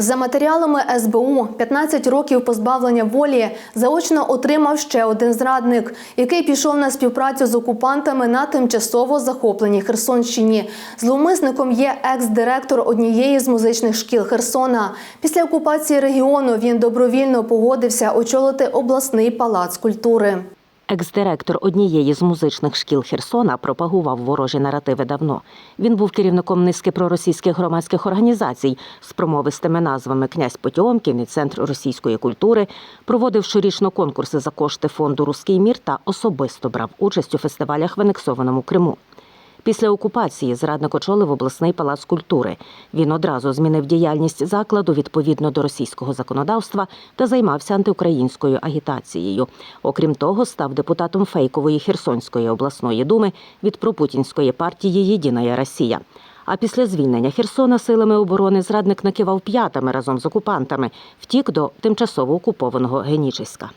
За матеріалами СБУ 15 років позбавлення волі заочно отримав ще один зрадник, який пішов на співпрацю з окупантами на тимчасово захопленій Херсонщині. Зловмисником є екс-директор однієї з музичних шкіл Херсона. Після окупації регіону він добровільно погодився очолити обласний палац культури. Екс-директор однієї з музичних шкіл Херсона пропагував ворожі наративи давно. Він був керівником низки проросійських громадських організацій з промовистими назвами Князь Потьомкін і Центр російської культури, проводив щорічно конкурси за кошти фонду Руський мір та особисто брав участь у фестивалях в анексованому Криму. Після окупації зрадник очолив обласний палац культури. Він одразу змінив діяльність закладу відповідно до російського законодавства та займався антиукраїнською агітацією. Окрім того, став депутатом фейкової Херсонської обласної думи від пропутінської партії Єдиная Росія. А після звільнення Херсона силами оборони зрадник накивав п'ятами разом з окупантами, втік до тимчасово окупованого Генічеська.